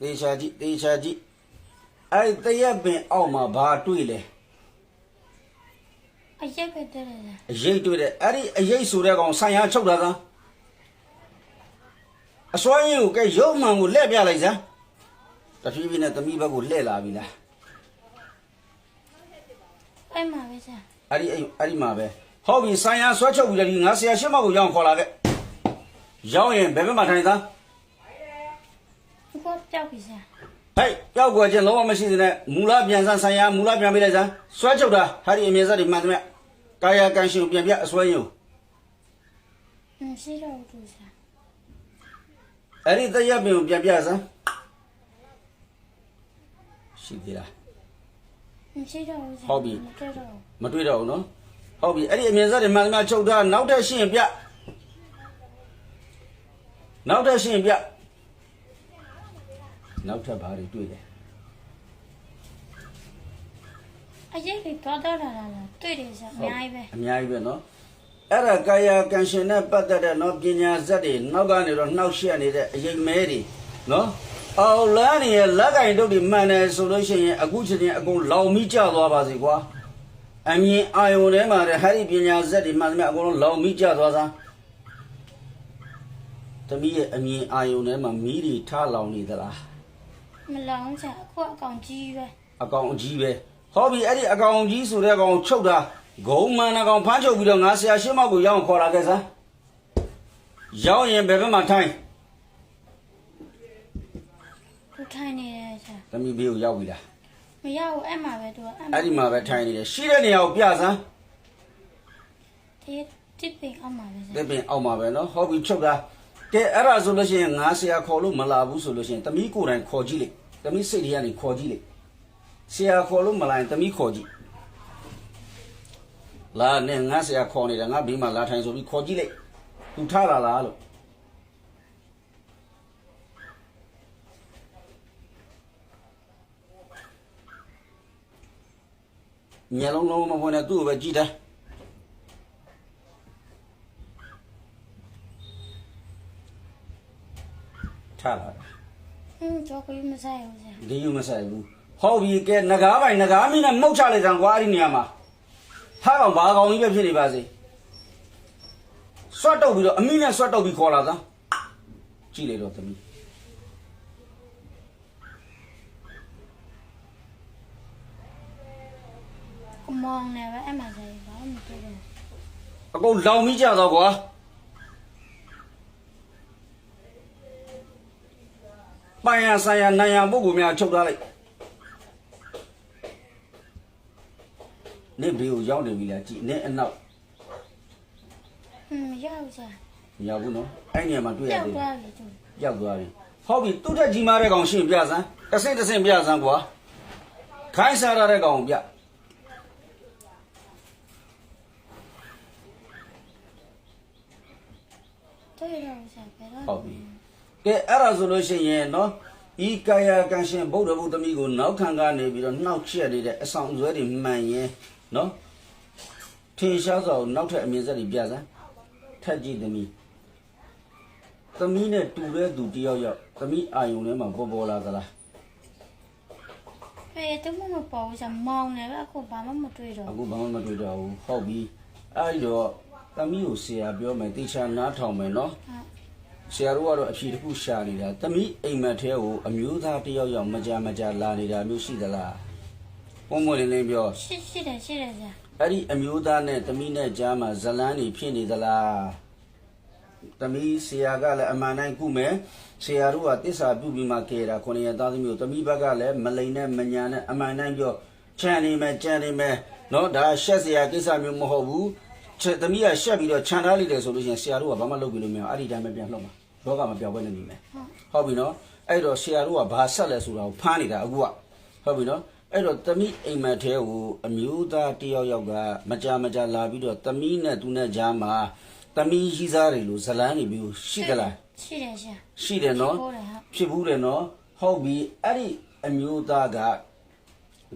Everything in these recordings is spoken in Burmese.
တေချာကြည့်တေချာကြည့်အဲ့ဒီတရက်ပင်အောက်မှာဘာတွေ့လဲအရက်ပဲတဲ့တယ်လားအရေးတွေ့တယ်အဲ့ဒီအရေးဆိုတဲ့ကောင်ဆိုင်ရချုပ်တာသားအစွမ်းရည်ကိုကဲရုပ်မှန်ကိုလှည့်ပြလိုက်စမ်းတဖြည်းဖြည်းနဲ့သမီးဘက်ကိုလှည့်လာပြီလားအဲ့မှာပဲဆရာအဲ့ဒီအဲ့အဲ့ဒီမှာပဲဟုတ်ပြီဆိုင်ရဆွဲချုပ်ပြီးတော့ဒီငါဆရာရှင်းမကိုရောက်ခေါ်လာခဲ့ရောက်ရင်ဘယ်ဘက်မှာထိုင်သား ဘုကောပြောက်ပြီဆရာဟဲ့ကြောက်ကွယ်ခြင်းလုံးဝမရှိသေးနဲ့မူလပြန်ဆန်းဆိုင်ရမူလပြန်ပေးလိုက်စမ်းဆွဲချုပ်တာဟာဒီအမြင်ဆက်တွေမှန်သမျှကာယကံရှင်ကိုပြန်ပြအစွဲရင်ကိုอืมရှိတော့ဘူးဆရာအဲ့ဒီတရက်ပင်ကိုပြန်ပြစမ်းရှိသေးလားမရှိတော့ဘူးဆရာဟုတ်ပြီမတွေ့တော့ဘူးမတွေ့တော့ဘူးနော်ဟုတ်ပြီအဲ့ဒီအမြင်ဆက်တွေမှန်သမျှချုပ်ထားနောက်ထပ်ရှင်းပြနောက်ထပ်ရှင်းပြ နောက်ထပ်ဘာတွေတွေ့လဲအရက်တွေတော့တော့လာလာလာတွေ့တယ်ဆရာအများကြီးပဲအများကြီးပဲနော်အဲ့ဒါကာယကံရှင်နဲ့ပတ်သက်တဲ့နော်ပညာဇက်တွေနောက်ကနေတော့နှောက်ရှက်နေတဲ့အရင်မဲတွေနော်အော်လန်းနေရဲ့လက်ကင်တုတ်တွေမှန်တယ်ဆိုလို့ရှိရင်အခုချိန်ချင်းအကုန်လောင်မိကြသွားပါစေကွာအမြင်အာယုန်ထဲမှာတဲ့ဟာဒီပညာဇက်တွေမှန်သမျှအကုန်လုံးလောင်မိကြသွားစားတမီးရဲ့အမြင်အာယုန်ထဲမှာမီးတွေထားလောင်နေသလား မလောင်ဆရာအခုအကောင်ကြီးပဲအကောင်အကြီးပဲဟောပြီအဲ့ဒီအကောင်ကြီးဆိုတဲ့ကောင်ချုပ်တာဂုံမှန်တဲ့ကောင်ဖမ်းချုပ်ပြီးတော့ငါဆရာရှင်းမောက်ကိုရောက်အောင်ခေါ်လာခဲ့စမ်းရောက်ရင်ဘယ်ဘက်မှာထိုင်သူထိုင်နေတယ်ဆရာသမီးဘေးကိုရောက်ပြီလားမရဘူးအဲ့မှာပဲသူကအဲ့အဲ့ဒီမှာပဲထိုင်နေတယ်ရှိတဲ့နေရာကိုပြစမ်းဒီတစ်ပင်အောက်မှာပဲဆတရာပင်အောက်မှာပဲနော်ဟောပြီချုပ်တာ ကဲအဲ့ဒါဆိုလို့ရှိရင်ငါဆရာခေါ်လို့မလာဘူးဆိုလို့ရှိရင်သမီးကိုယ်တိုင်ခေါ်ကြည့်လိုက်သမီးစိတ်ထဲကနေခေါ်ကြည့်လိုက်ဆရာခေါ်လို့မလာရင်သမီးခေါ်ကြည့်လာနဲ့ငါဆရာခေါ်နေတာငါဘေးမှာလာထိုင်ဆိုပြီးခေါ်ကြည့်လိုက်သူထားလာလားလို့မျက်လုံးလုံးမဖွင့်နဲ့သူ့ကိုပဲကြည့်တယ် ထားလာတာဟင်းကြောကိုမဆိုင်ဘူးဆရာဒီယူမဆိုင်ဘူးဟုတ်ပြီကဲငကားပိုင်ငကားမင်းနဲ့မှုတ်ချလိုက်ကြံကွာအဲ့ဒီနေရာမှာထားကောင်ဘာကောင်ကြီးပဲဖြစ်နေပါစေဆွတ်တုပ်ပြီးတော့အမိနဲ့ဆွတ်တုပ်ပြီးခေါ်လာသားကြည့်လိုက်တော့သမီးကမောင်နေပဲအဲ့မှာဆရာဘာမှမတွေ့တော့ဘူးအကုန်လောင်မိကြတော့ကွာ ပိုင်ရဆိုင်ရနိုင်ရပုဂ္ဂိုလ်များချုပ်ထားလိုက်နင့်ဘေးကိုရောက်နေပြီလားကြည့်နင့်အနောက်ဟင်းမရဘူးဆရာမရောက်ဘူးနော်အဲ့နေရာမှာတွေ့ရပြောက်သေးတယ်သွားပြီသူရောက်သွားပြီဟုတ်ပြီသူ့တက်ကြီးမားတဲ့ကောင်ရှင်းပြစမ်းတစ်စင်းတစ်စင်းပြစမ်းကွာခိုင်းစားရတဲ့ကောင်ကိုပြတွေ့တော့ဘူးဆရာဘယ်တော့ဟုတ်ပြီ ကဲအဲ့ဒါဆိုလို့ရှိရင်နော်ဤကာယကံရှင်ဗုဒ္ဓဘုသမီးကိုနောက်ခံကနေပြီးတော့နှောက်ချက်နေတဲ့အဆောင်အစွဲတွေမှန်ရင်နော်ထင်ရှားစွာကိုနောက်ထပ်အမြင်ဆက်တွေပြစမ်းထက်ကြည့်သမီးသမီးနဲ့တူတဲ့သူတယောက်ယောက်သမီးအာယုံထဲမှာပေါ်ပေါ်လာသလားဘယ်တော့မှမပေါ်ဘူးဆရာမောင်နေပဲအခုဘာမှမတွေ့တော့အခုဘာမှမတွေ့တော့ဘူးဟုတ်ပြီအဲ့တော့သမီးကိုဆရာပြောမယ်တေချာနားထောင်မယ်နော်ဟုတ် ဆရာတို့ကတော့အဖြေတစ်ခုရှာနေတာသမီးအိမ်မက်ထဲကိုအမျိုးသားတစ်ယောက်ယောက်မကြမကြလာနေတာမျိုးရှိသလားပုံမလင်းလင်းပြောရှိရှိတယ်ရှိတယ်ဆရာအဲ့ဒီအမျိုးသားနဲ့သမီးနဲ့ကြားမှာဇလန်းနေဖြစ်နေသလားသမီးဆရာကလည်းအမှန်တိုင်းကုမယ်ဆရာတို့ကတစ္ဆာပြုပြီးမှကဲတာခုနှစ်ရက်သားသမီးကိုသမီးဘက်ကလည်းမလိန်နဲ့မညာနဲ့အမှန်တိုင်းပြောချမ်းနေမယ်ကြမ်းနေမယ်နော်ဒါရှက်စရာကိစ္စမျိုးမဟုတ်ဘူးချက်သမီးကရှက်ပြီးတော့ခြံထားလိုက်တယ်ဆိုလို့ရှိရင်ဆရာတို့ကဘာမှလုပ်ပြီးလို့မရဘူးအဲ့ဒီတိုင်းပဲပြန်လှုပ်မှာ လောကမပြောင်းပဲနေနေမယ်ဟုတ်ဟုတ်ပြီနော်အဲ့တော့ဆရာတို့ကဘာဆက်လဲဆိုတာကိုဖမ်းနေတာအခုကဟုတ်ပြီနော်အဲ့တော့သမီးအိမ်မက်ထဲကိုအမျိုးသားတစ်ယောက်ယောက်ကမကြမကြလာပြီးတော့သမီးနဲ့သူနဲ့ကြားမှာသမီးကြီးစားတွေလို့ဇလန်းနေပြီးရှိသလားရှိတယ်ဆရာရှိတယ်နော်ဟုတ်တယ်ဟုတ်ဖြစ်ဘူးတယ်နော်ဟုတ်ပြီအဲ့ဒီအမျိုးသားက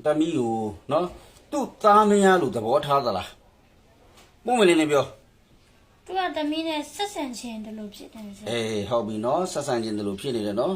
သမီးကိုနော်သူ့သားမယားလို့သဘောထားသလားပုံမလေးလေးပြော သူကသမီးနဲ့ဆက်ဆံခြင်းတလို့ဖြစ်တယ်ဆရာအေးဟုတ်ပြီနော်ဆက်ဆံခြင်းတလို့ဖြစ်နေတယ်နော်